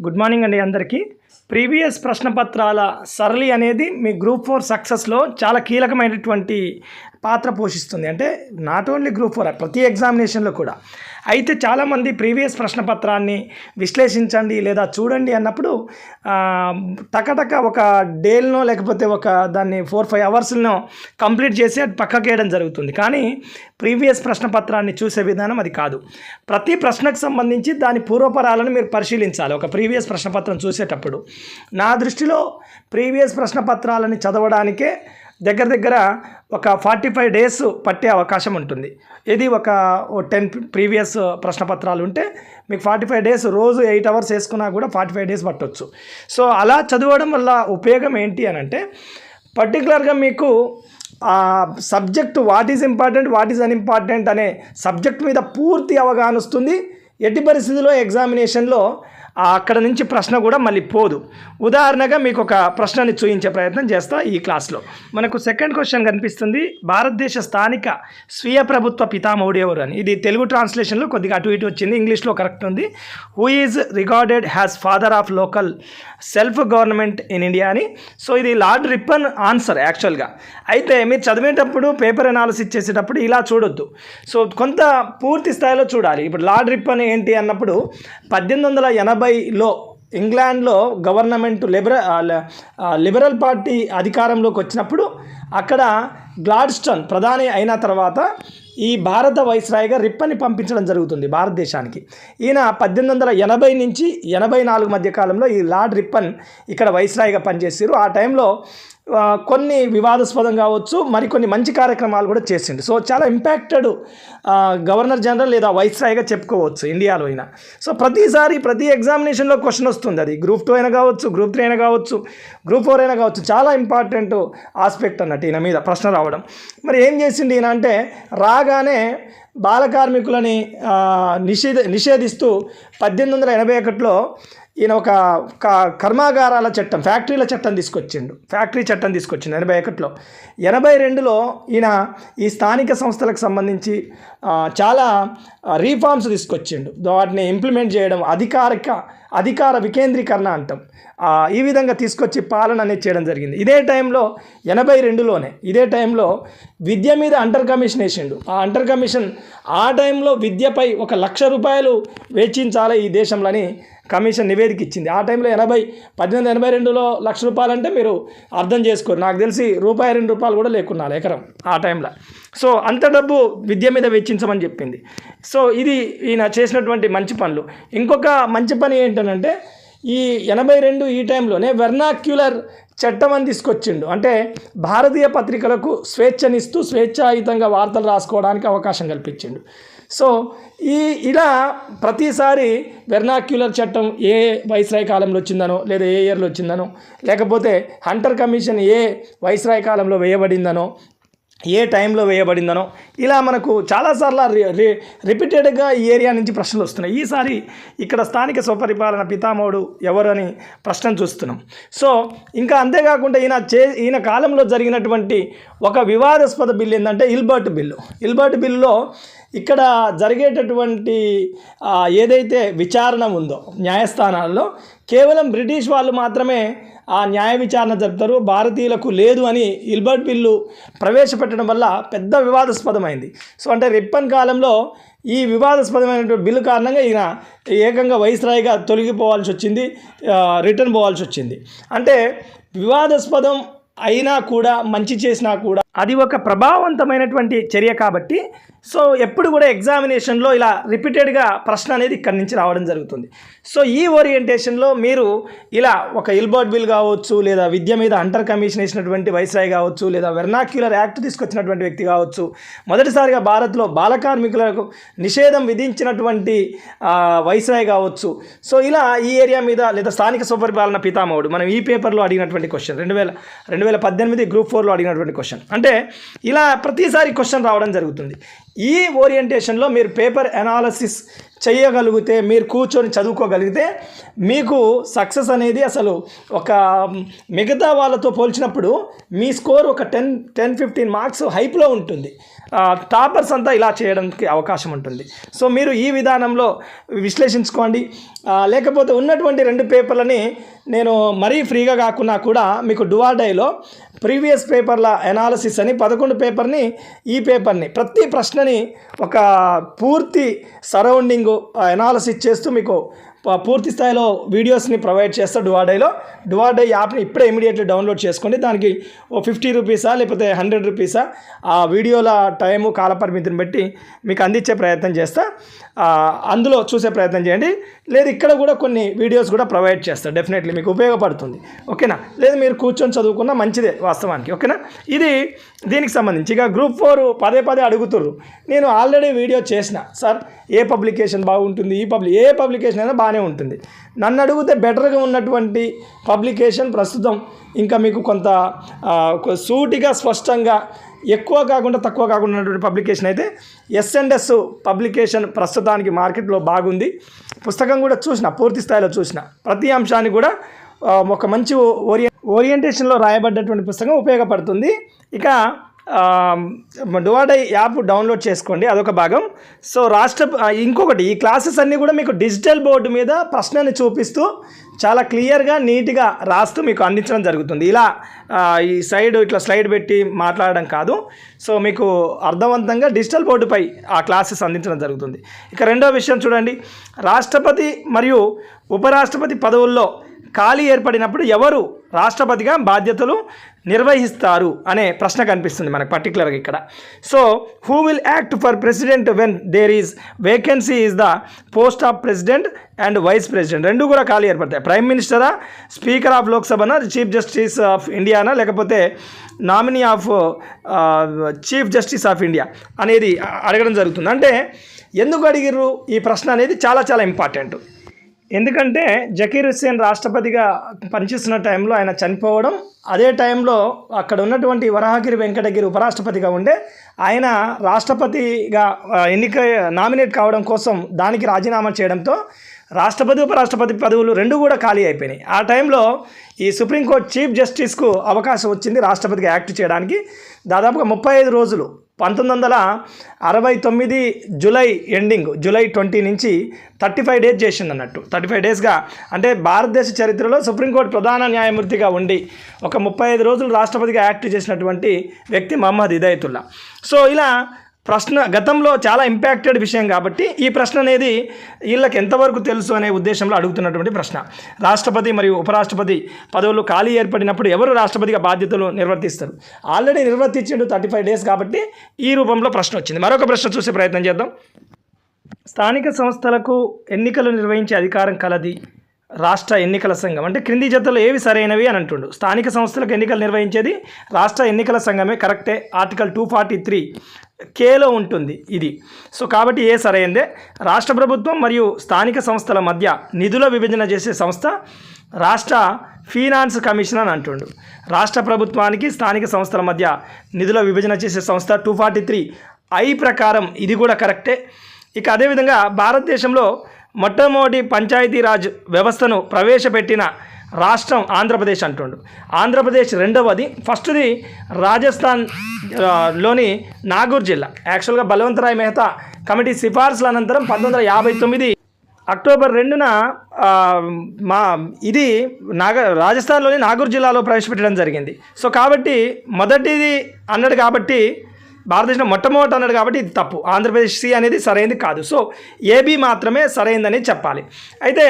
Good morning అండి అందరికీ. Previous ప్రశ్నపత్రాల సరళి అనేది మీ గ్రూప్ ఫోర్ సక్సెస్లో చాలా కీలకమైనటువంటి పాత్ర పోషిస్తుంది. అంటే నాట్ ఓన్లీ గ్రూప్ ఫోర్ ప్రతి ఎగ్జామినేషన్లో కూడా. అయితే చాలామంది ప్రీవియస్ ప్రశ్నపత్రాన్ని విశ్లేషించండి లేదా చూడండి అన్నప్పుడు టకటక ఒక డేల్నో లేకపోతే ఒక దాన్ని ఫోర్ ఫైవ్ అవర్స్లో కంప్లీట్ చేసి అది పక్కకి వేయడం జరుగుతుంది. కానీ ప్రీవియస్ ప్రశ్నపత్రాన్ని చూసే విధానం అది కాదు. ప్రతి ప్రశ్నకు సంబంధించి దాని పూర్వపరాలను మీరు పరిశీలించాలి. ఒక ప్రీవియస్ ప్రశ్నపత్రం చూసేటప్పుడు. నా దృష్టిలో ప్రీవియస్ ప్రశ్నపత్రాలని చదవడానికే దగ్గర దగ్గర ఒక ఫార్టీ ఫైవ్ డేస్ పట్టే అవకాశం ఉంటుంది. ఇది ఒక టెన్ ప్రీవియస్ ప్రశ్నపత్రాలు ఉంటే మీకు ఫార్టీ ఫైవ్ డేస్ రోజు ఎయిట్ అవర్స్ వేసుకున్నా కూడా ఫార్టీ ఫైవ్ డేస్ పట్టొచ్చు. సో అలా చదవడం వల్ల ఉపయోగం ఏంటి అని అంటే పర్టికులర్గా మీకు ఆ subject what is important what is unimportant అనే సబ్జెక్ట్ మీద పూర్తి అవగాహన వస్తుంది. ఎట్టి పరిస్థితిలో ఎగ్జామినేషన్లో అక్కడ నుంచి ప్రశ్న కూడా మళ్ళీ పోదు. ఉదాహరణగా మీకు ఒక ప్రశ్నని చూపించే ప్రయత్నం చేస్తా ఈ క్లాస్లో. మనకు సెకండ్ క్వశ్చన్ కనిపిస్తుంది భారతదేశ స్థానిక స్వీయ ప్రభుత్వ పితామౌడి ఎవరు? అని. ఇది తెలుగు ట్రాన్స్లేషన్లో కొద్దిగా అటు ఇటు వచ్చింది ఇంగ్లీష్లో కరెక్ట్ ఉంది. Who is recorded has father of local self government in India అని. సో ఇది లార్డ్ రిప్పన్ ఆన్సర్ యాక్చువల్గా. అయితే మీరు చదివేటప్పుడు పేపర్ అనాలిసిస్ చేసేటప్పుడు ఇలా చూడొద్దు. సో కొంత పూర్తి స్థాయిలో చూడాలి. ఇప్పుడు లార్డ్ రిప్పన్ ఏంటి అన్నప్పుడు పద్దెనిమిది వందల ఎనభై ఎనభైలో ఇంగ్లాండ్లో గవర్నమెంట్ లిబర ల- లిబరల్ పార్టీ అధికారంలోకి వచ్చినప్పుడు అక్కడ గ్లాడ్స్టన్ ప్రధాని అయిన తర్వాత ఈ భారత వైస్రాయిగా రిప్పని పంపించడం జరుగుతుంది భారతదేశానికి. ఈయన పద్దెనిమిది వందల ఎనభై నుంచి ఎనభై నాలుగు మధ్య కాలంలో ఈ లార్డ్ రిప్పన్ ఇక్కడ వైస్రాయిగా పనిచేసారు. ఆ టైంలో కొన్ని వివాదాస్పదం కావచ్చు మరికొన్ని మంచి కార్యక్రమాలు కూడా చేసిండు. సో చాలా ఇంపాక్టెడ్ గవర్నర్ జనరల్ లేదా వైస్రాయ్గా చెప్పుకోవచ్చు ఇండియాలో అయినా. సో ప్రతిసారి ప్రతి ఎగ్జామినేషన్లో క్వశ్చన్ వస్తుంది. అది గ్రూప్ టూ అయినా కావచ్చు గ్రూప్ త్రీ అయినా కావచ్చు గ్రూప్ ఫోర్ అయినా కావచ్చు చాలా ఇంపార్టెంట్ ఆస్పెక్ట్ అన్నట్టు ఈయన మీద ప్రశ్న రావడం. మరి ఏం చేసిండు ఈయన అంటే రాగానే బాల కార్మికులని నిషేధ నిషేధిస్తూ పద్దెనిమిది వందల ఎనభై ఒకటిలో ఈయన ఒక క- కర్మాగారాల చట్టం ఫ్యాక్టరీల చట్టం తీసుకొచ్చిండు. ఫ్యాక్టరీ చట్టం తీసుకొచ్చిండు ఎనభై ఒకటిలో. ఎనభై రెండులో ఈయన ఈ స్థానిక సంస్థలకు సంబంధించి చాలా రీఫార్మ్స్ తీసుకొచ్చిండు. వాటిని ఇంప్లిమెంట్ చేయడం అధికారిక అధికార వికేంద్రీకరణ అంటాం. ఈ విధంగా తీసుకొచ్చి పాలన అనేది చేయడం జరిగింది. ఇదే టైంలో ఎనభై రెండులోనే ఇదే టైంలో విద్య మీద అంటర్ కమిషన్ వేసిండు. ఆ అంటర్ కమిషన్ ఆ టైంలో విద్యపై ఒక లక్ష రూపాయలు వెచ్చించాలి ఈ దేశంలోని కమిషన్ నివేదిక ఇచ్చింది ఆ టైంలో ఎనభై పద్దెనిమిది ఎనభై రెండులో లక్ష రూపాయలు అంటే మీరు అర్థం చేసుకోరు. నాకు తెలిసి రూపాయి రెండు రూపాయలు కూడా లేకున్నారు ఎకరం ఆ టైంలో. సో అంత డబ్బు విద్య మీద వెచ్చించమని చెప్పింది. సో ఇది ఈయన చేసినటువంటి మంచి పనులు. ఇంకొక మంచి పని ఏంటనంటే ఈ ఎనభై రెండు ఈ టైంలోనే వెర్నాక్యులర్ చట్టం అని తీసుకొచ్చిండు. అంటే భారతీయ పత్రికలకు స్వేచ్ఛనిస్తూ స్వేచ్ఛాయుతంగా వార్తలు రాసుకోవడానికి అవకాశం కల్పించిండు. సో ఈ ఇలా ప్రతిసారి వెర్నాక్యులర్ చట్టం ఏ వైస్రాయ్ కాలంలో వచ్చిందనో లేదా ఏ ఇయర్లో వచ్చిందనో లేకపోతే హంటర్ కమిషన్ ఏ వైస్రాయ్ కాలంలో వేయబడిందనో ఏ టైంలో వేయబడిందనో. ఇలా మనకు చాలాసార్లు రి రి రిపీటెడ్గా ఈ ఏరియా నుంచి ప్రశ్నలు వస్తున్నాయి. ఈసారి ఇక్కడ స్థానిక స్వపరిపాలన పితామహుడు అని ప్రశ్న చూస్తున్నాం. సో ఇంకా అంతేకాకుండా ఈయన చే ఈయన కాలంలో జరిగినటువంటి ఒక వివాదాస్పద బిల్లు ఏంటంటే ఇల్బర్ట్ బిల్లు. ఇల్బర్ట్ బిల్లులో ఇక్కడ జరిగేటటువంటి ఏదైతే విచారణ ఉందో న్యాయస్థానాల్లో కేవలం బ్రిటిష్ వాళ్ళు మాత్రమే ఆ న్యాయ విచారణ జరుపుతారు భారతీయులకు లేదు అని ఇల్బర్ట్ బిల్లు ప్రవేశపెట్టడం వల్ల పెద్ద వివాదాస్పదమైంది. సో అంటే రిప్పన్ కాలంలో ఈ వివాదాస్పదమైనటువంటి బిల్లు కారణంగా ఈయన ఏకంగా వైస్రాయిగా తొలగిపోవాల్సి వచ్చింది రిటర్న్ పోవాల్సి వచ్చింది. అంటే వివాదాస్పదం అయినా కూడా మంచి చేసినా కూడా అది ఒక ప్రభావవంతమైనటువంటి చర్య కాబట్టి సో ఎప్పుడు కూడా ఎగ్జామినేషన్లో ఇలా రిపీటెడ్గా ప్రశ్న అనేది ఇక్కడి నుంచి రావడం జరుగుతుంది. సో ఈ ఓరియంటేషన్లో మీరు ఇలా ఒక ఇల్బర్ట్ బిల్ కావచ్చు లేదా విద్య మీద అంటర్ కమిషన్ వేసినటువంటి వైస్రాయ్ కావచ్చు లేదా వెర్నాక్యులర్ యాక్ట్ తీసుకొచ్చినటువంటి వ్యక్తి కావచ్చు మొదటిసారిగా భారత్లో బాల కార్మికులకు నిషేధం విధించినటువంటి వైస్రాయ్ కావచ్చు. సో ఇలా ఈ ఏరియా మీద లేదా స్థానిక స్వపరిపాలన పితామహుడు మనం ఈ పేపర్లో అడిగినటువంటి క్వశ్చన్ రెండు వేల రెండు వేల పద్దెనిమిది గ్రూప్ ఫోర్లో అడిగినటువంటి క్వశ్చన్ అంటే ఇలా ప్రతిసారి క్వశ్చన్ రావడం జరుగుతుంది. ఈ ఓరియంటేషన్లో మీరు పేపర్ అనాలసిస్ చేయగలిగితే మీరు కూర్చొని చదువుకోగలిగితే మీకు సక్సెస్ అనేది అసలు ఒక మిగతా వాళ్ళతో పోల్చినప్పుడు మీ స్కోర్ ఒక టెన్ టెన్ ఫిఫ్టీన్ మార్క్స్ హైప్లో ఉంటుంది. టాపర్స్ అంతా ఇలా చేయడానికి అవకాశం ఉంటుంది. సో మీరు ఈ విధానంలో విశ్లేషించుకోండి. లేకపోతే ఉన్నటువంటి రెండు పేపర్లని నేను మరీ ఫ్రీగా కాకున్నా కూడా మీకు డువాడైలో ప్రీవియస్ పేపర్ల ఎనాలసిస్ అని పదకొండు పేపర్ని ఈ పేపర్ని ప్రతి ప్రశ్నని ఒక పూర్తి సరౌండింగ్ ఎనాలసిస్ చేస్తూ మీకు పూర్తి స్థాయిలో వీడియోస్ని ప్రొవైడ్ చేస్తా డువాడైలో డువాడై యాప్ని ఇప్పుడే ఇమీడియట్లీ డౌన్లోడ్ చేసుకోండి. దానికి ఓ ఫిఫ్టీ రూపీసా లేకపోతే హండ్రెడ్ రూపీసా ఆ వీడియోల టైము కాలపరిమితిని బట్టి మీకు అందించే ప్రయత్నం చేస్తా. అందులో చూసే ప్రయత్నం చేయండి. లేదు ఇక్కడ కూడా కొన్ని వీడియోస్ కూడా ప్రొవైడ్ చేస్తా. డెఫినెట్లీ మీకు ఉపయోగపడుతుంది. ఓకేనా? లేదు మీరు కూర్చొని చదువుకున్న మంచిదే వాస్తవానికి. ఓకేనా? ఇది దీనికి సంబంధించి. ఇక గ్రూప్ ఫోర్ పదే పదే అడుగుతుర్రు. నేను ఆల్రెడీ వీడియో చేసిన. సార్ ఏ పబ్లికేషన్ బాగుంటుంది? ఈ పబ్లి ఏ పబ్లికేషన్ అయినా బాగానే ఉంటుంది. నన్ను అడిగితే బెటర్గా ఉన్నటువంటి పబ్లికేషన్ ప్రస్తుతం ఇంకా మీకు కొంత సూటిగా స్పష్టంగా ఎక్కువ కాకుండా తక్కువ కాకుండా ఉన్నటువంటి పబ్లికేషన్ అయితే ఎస్ పబ్లికేషన్ ప్రస్తుతానికి మార్కెట్లో బాగుంది. పుస్తకం కూడా చూసిన పూర్తి స్థాయిలో చూసిన. ప్రతి అంశాన్ని కూడా ఒక మంచి ఓరియ ఓరియంటేషన్లో రాయబడ్డటువంటి పుస్తకం ఉపయోగపడుతుంది. ఇక డువాడై యాప్ డౌన్లోడ్ చేసుకోండి అదొక భాగం. సో రాష్ట్ర ఇంకొకటి ఈ క్లాసెస్ అన్నీ కూడా మీకు డిజిటల్ బోర్డు మీద ప్రశ్నని చూపిస్తూ చాలా క్లియర్గా నీట్గా రాస్తూ మీకు అందించడం జరుగుతుంది. ఇలా ఈ సైడ్ ఇట్లా స్లైడ్ పెట్టి మాట్లాడడం కాదు. సో మీకు అర్థవంతంగా డిజిటల్ బోర్డుపై ఆ క్లాసెస్ అందించడం జరుగుతుంది. ఇక రెండో విషయం చూడండి. రాష్ట్రపతి మరియు ఉపరాష్ట్రపతి పదవుల్లో ఖాళీ ఏర్పడినప్పుడు ఎవరు రాష్ట్రపతిగా బాధ్యతలు నిర్వహిస్తారు అనే ప్రశ్న కనిపిస్తుంది మనకు పర్టికులర్గా ఇక్కడ. So who will act for president when there is vacancy is the post of president and vice president రెండు కూడా ఖాళీ ఏర్పడతాయి. ప్రైమ్ మినిస్టరా స్పీకర్ ఆఫ్ లోక్సభనా చీఫ్ జస్టిస్ ఆఫ్ ఇండియానా లేకపోతే nominee of chief justice of India అనేది అడగడం జరుగుతుంది. అంటే ఎందుకు అడిగిర్రు? ఈ ప్రశ్న అనేది చాలా చాలా ఇంపార్టెంట్ ఎందుకంటే జకీర్ హుస్సేన్ రాష్ట్రపతిగా పనిచేస్తున్న టైంలో ఆయన చనిపోవడం అదే టైంలో అక్కడ ఉన్నటువంటి వరాహగిరి వెంకటగిరి ఉపరాష్ట్రపతిగా ఉండే ఆయన రాష్ట్రపతిగా ఎన్నిక నామినేట్ కావడం కోసం దానికి రాజీనామా చేయడంతో రాష్ట్రపతి ఉపరాష్ట్రపతి పదవులు రెండు కూడా ఖాళీ అయిపోయినాయి. ఆ టైంలో ఈ సుప్రీంకోర్టు చీఫ్ జస్టిస్కు అవకాశం వచ్చింది రాష్ట్రపతిగా యాక్ట్ చేయడానికి. దాదాపుగా ముప్పై ఐదు రోజులు పంతొమ్మిది వందల అరవై తొమ్మిది జూలై ఎండింగ్ జూలై ట్వంటీ నుంచి థర్టీ ఫైవ్ డేస్ చేసింది అన్నట్టు థర్టీ ఫైవ్ డేస్గా అంటే భారతదేశ చరిత్రలో సుప్రీంకోర్టు ప్రధాన న్యాయమూర్తిగా ఉండి ఒక ముప్పై ఐదు రోజులు రాష్ట్రపతిగా యాక్ట్ చేసినటువంటి వ్యక్తి మహమ్మద్ ఇదయతుల్లా సో ఇలా ప్రశ్న గతంలో చాలా ఇంపాక్టెడ్ విషయం కాబట్టి ఈ ప్రశ్న అనేది వీళ్ళకి ఎంతవరకు తెలుసు అనే ఉద్దేశంలో అడుగుతున్నటువంటి ప్రశ్న. రాష్ట్రపతి మరియు ఉపరాష్ట్రపతి పదవులు ఖాళీ ఏర్పడినప్పుడు ఎవరు రాష్ట్రపతిగా బాధ్యతలు నిర్వర్తిస్తారు? ఆల్రెడీ నిర్వర్తించిండు థర్టీ ఫైవ్ డేస్ కాబట్టి ఈ రూపంలో ప్రశ్న వచ్చింది. మరొక ప్రశ్న చూసే ప్రయత్నం చేద్దాం. స్థానిక సంస్థలకు ఎన్నికలు నిర్వహించే అధికారం కలది. రాష్ట్ర ఎన్నికల సంఘం. అంటే క్రింది జతలు ఏవి సరైనవి అని అంటుండు. స్థానిక సంస్థలకు ఎన్నికలు నిర్వహించేది రాష్ట్ర ఎన్నికల సంఘమే. కరెక్టే. ఆర్టికల్ టూ ఫార్టీ త్రీ కేలో ఉంటుంది ఇది. సో కాబట్టి ఏ సరైందే? రాష్ట్ర ప్రభుత్వం మరియు స్థానిక సంస్థల మధ్య నిధుల విభజన చేసే సంస్థ రాష్ట్ర ఫినాన్స్ కమిషన్ అని అంటుండు. రాష్ట్ర ప్రభుత్వానికి స్థానిక సంస్థల మధ్య నిధుల విభజన చేసే సంస్థ టూ ఫార్టీ త్రీ. ఐ ప్రకారం ఇది కూడా కరెక్టే. ఇక అదేవిధంగా భారతదేశంలో మొట్టమొదటి పంచాయతీరాజ్ వ్యవస్థను ప్రవేశపెట్టిన రాష్ట్రం ఆంధ్రప్రదేశ్ అంటుండు. ఆంధ్రప్రదేశ్ రెండవది ఫస్ట్ది రాజస్థాన్లోని నాగూర్ జిల్లా. యాక్చువల్గా బలవంతరాయ్ మెహతా కమిటీ సిఫార్సుల అనంతరం పంతొమ్మిది వందల యాభై తొమ్మిది అక్టోబర్ రెండున మా ఇది నాగ రాజస్థాన్లోని నాగూర్ జిల్లాలో ప్రవేశపెట్టడం జరిగింది. సో కాబట్టి మొదటిది అన్నాడు కాబట్టి భారతదేశంలో మొట్టమొదటి అన్నాడు కాబట్టి ఇది తప్పు. ఆంధ్రప్రదేశ్ సి అనేది సరైనది కాదు. సో ఏబీ మాత్రమే సరైందని చెప్పాలి. అయితే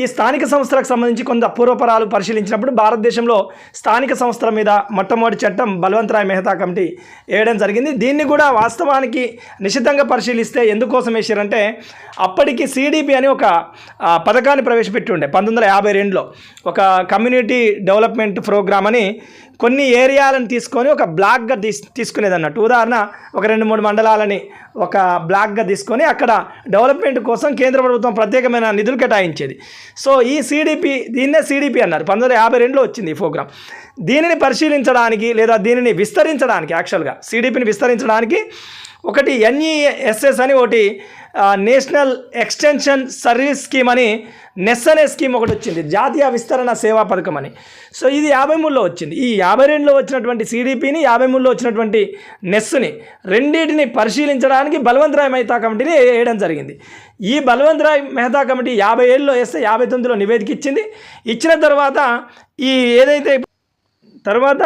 ఈ స్థానిక సంస్థలకు సంబంధించి కొంత పూర్వపరాలు పరిశీలించినప్పుడు భారతదేశంలో స్థానిక సంస్థల మీద మొట్టమొదటి చట్టం బలవంతరాయ్ మెహతా కమిటీ వేయడం జరిగింది. దీన్ని కూడా వాస్తవానికి నిశితంగా పరిశీలిస్తే ఎందుకోసం వేసారంటే అప్పటికి సిడిపి అని ఒక పథకాన్ని ప్రవేశపెట్టి ఉండే పంతొమ్మిది వందల యాభై రెండులో. ఒక కమ్యూనిటీ డెవలప్మెంట్ ప్రోగ్రామ్ అని కొన్ని ఏరియాలను తీసుకొని ఒక బ్లాక్గా తీస్ తీసుకునేది అన్నట్టు ఉదాహరణ ఒక రెండు మూడు మండలాలని ఒక బ్లాక్గా తీసుకొని అక్కడ డెవలప్మెంట్ కోసం కేంద్ర ప్రభుత్వం ప్రత్యేకమైన నిధులు కేటాయించేది. సో ఈ సీడీపీ దీన్నే సీడీపీ అన్నారు. పంతొమ్మిది యాభై రెండులో వచ్చింది ఈ ప్రోగ్రామ్ దీనిని పరిశీలించడానికి లేదా దీనిని విస్తరించడానికి యాక్చువల్గా సీడీపీని విస్తరించడానికి ఒకటి ఎన్ఈఎస్ఎస్ అని ఒకటి నేషనల్ ఎక్స్టెన్షన్ సర్వీస్ స్కీమ్ అని నెస్ అనే స్కీమ్ ఒకటి వచ్చింది జాతీయ విస్తరణ సేవా పథకం అని. సో ఇది యాభై మూడులో వచ్చింది. ఈ యాభై రెండులో వచ్చినటువంటి సిడిపిని యాభై మూడులో వచ్చినటువంటి నెస్ని రెండింటిని పరిశీలించడానికి బలవంతరాయ్ మెహతా కమిటీని వేయడం జరిగింది. ఈ బలవంతరాయ్ మెహతా కమిటీ యాభై ఏళ్ళలో వేస్తే యాభై తొమ్మిదిలో నివేదిక ఇచ్చింది. ఇచ్చిన తర్వాత ఈ ఏదైతే తర్వాత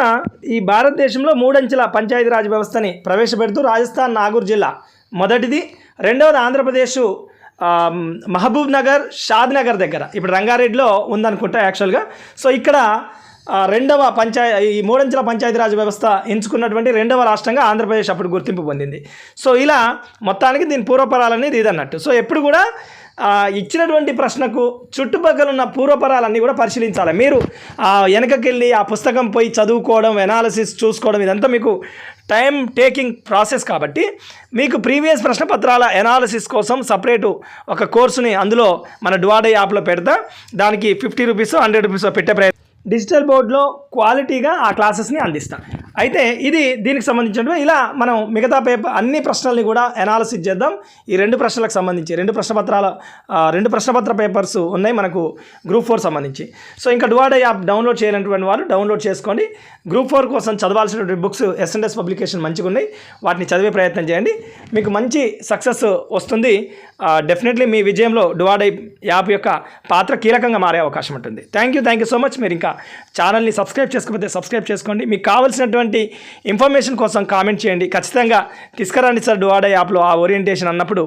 ఈ భారతదేశంలో మూడంచెల పంచాయతీరాజ్ వ్యవస్థని ప్రవేశపెడుతూ రాజస్థాన్ నాగూర్ జిల్లా మొదటిది రెండవది ఆంధ్రప్రదేశ్ మహబూబ్ నగర్ షాద్ నగర్ దగ్గర. ఇప్పుడు రంగారెడ్డిలో ఉందనుకుంటా యాక్చువల్గా. సో ఇక్కడ రెండవ పంచాయ ఈ మూడంచెల పంచాయతీరాజ్ వ్యవస్థ ఎంచుకున్నటువంటి రెండవ రాష్ట్రంగా ఆంధ్రప్రదేశ్ అప్పుడు గుర్తింపు పొందింది. సో ఇలా మొత్తానికి దీని పూర్వపరాలనేది ఇదన్నట్టు. సో ఎప్పుడు కూడా ఇచ్చినటువంటి ప్రశ్నకు చుట్టుపక్కల ఉన్న పూర్వపరాలన్నీ కూడా పరిశీలించాలి. మీరు ఆ వెనకకెళ్ళి ఆ పుస్తకం పోయి చదువుకోవడం ఎనాలిసిస్ చూసుకోవడం ఇదంతా మీకు టైం టేకింగ్ ప్రాసెస్ కాబట్టి మీకు ప్రీవియస్ ప్రశ్నపత్రాల ఎనాలసిస్ ఎనాలిసిస్ కోసం సపరేటు ఒక కోర్సుని అందులో మన డువాడే యాప్లో పెడతా. దానికి ఫిఫ్టీ రూపీస్ హండ్రెడ్ రూపీస్ పెట్టే ప్రయత్నం. డిజిటల్ బోర్డులో క్వాలిటీగా ఆ క్లాసెస్ని అందిస్తాను అయితే ఇది దీనికి సంబంధించినవి ఇలా మనం మిగతా పేపర్ అన్ని ప్రశ్నల్ని కూడా ఎనాలిసిస్ చేద్దాం. ఈ రెండు ప్రశ్నలకు సంబంధించి రెండు ప్రశ్నపత్రాల రెండు ప్రశ్నపత్ర పేపర్స్ ఉన్నాయి మనకు గ్రూప్ ఫోర్ సంబంధించి. సో ఇంకా డువాడే యాప్ డౌన్లోడ్ చేయనటువంటి వాళ్ళు డౌన్లోడ్ చేసుకోండి. గ్రూప్ ఫోర్ కోసం చదవాల్సినటువంటి బుక్స్ ఎస్ఎన్ఎస్ పబ్లికేషన్ మంచిగా ఉన్నాయి. వాటిని చదివే ప్రయత్నం చేయండి. మీకు మంచి సక్సెస్ వస్తుంది. డెఫినెట్లీ మీ విజయంలో డువాడై యాప్ యొక్క పాత్ర కీలకంగా మారే అవకాశం ఉంటుంది. Thank you thank you so much మీరు ఇంకా ఛానల్ని సబ్స్క్రైబ్ చేసుకోకపోతే సబ్స్క్రైబ్ చేసుకోండి. మీకు కావాల్సినటువంటి ఇన్ఫర్మేషన్ కోసం కామెంట్ చేయండి. ఖచ్చితంగా తీసుకురండి సార్ డువాడా యాప్లో ఆ ఓరియంటేషన్ అన్నప్పుడు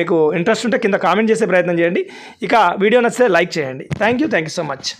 మీకు ఇంట్రెస్ట్ ఉంటే కింద కామెంట్ చేసే ప్రయత్నం చేయండి. ఇక వీడియో నచ్చితే లైక్ చేయండి. Thank you. Thank you so much.